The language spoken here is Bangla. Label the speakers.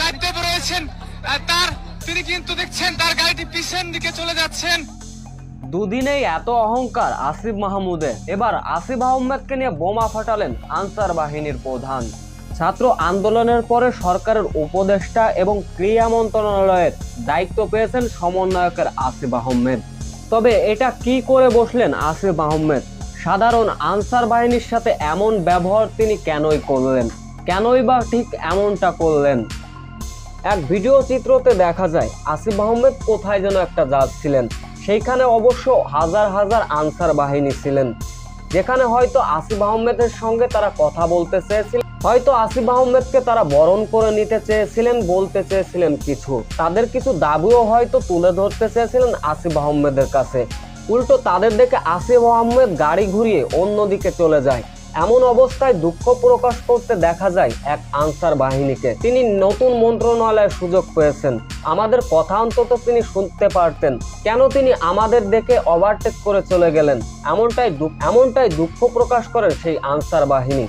Speaker 1: দায়িত্বে রয়েছেন তার, তিনি কিন্তু দেখছেন, তার গাড়িটি পিছন দিকে চলে যাচ্ছেন।
Speaker 2: দুদিনেই এত অহংকার আসিফ মাহমুদে এবার আসিফ আহমেদকে নিয়ে বোমা ফাটালেন আনসার বাহিনীর প্রধান। ছাত্র আন্দোলনের পরে সরকারের উপদেষ্টা এবং ক্রীড়া মন্ত্রণালয়ের দায়িত্ব পেয়েছেন সমন্বয়কের আসিফ আহমেদ। তবে এটা কি করে বসলেন আসিফ আহমেদ? সাধারণ আনসার বাহিনীর সাথে এমন ব্যবহার তিনি কেনই করলেন? কেনই বা ঠিক এমনটা করলেন? এক ভিডিও চিত্রতে দেখা যায় আসিফ আহমেদ কোথায় যেন একটা যাচ্ছিলেন সেইখানে অবশ্য হাজার হাজার আনসার বাহিনী ছিলেন। যেখানে হয়তো আসিফ আহমেদের সঙ্গে তারা কথা বলতে চেয়েছিলেন, হয়তো আসিফ আহমেদকে তারা বরণ করে নিতে চেয়েছিলেন, বলতে চেয়েছিলেন কিছু। তাদের কিছু দাবিও হয়তো তুলে ধরতে চেয়েছিলেন আসিফ আহমেদের কাছে। উল্টো তাদের দেখে আসিফ আহমেদ গাড়ি ঘুরিয়ে অন্যদিকে চলে যায়। এমন অবস্থায় দুঃখ প্রকাশ করতে দেখা যায় এক আনসার বাহিনীকে। তিনি নতুন মন্ত্রণালয়ের সুযোগ পেয়েছেন। আমাদের কথা অন্তত তিনি শুনতে পারতেন। কেন তিনি আমাদের দেখে ওভারটেক করে চলে গেলেন? এমনটাই এমনটাই দুঃখ প্রকাশ করেন সেই আনসার বাহিনী।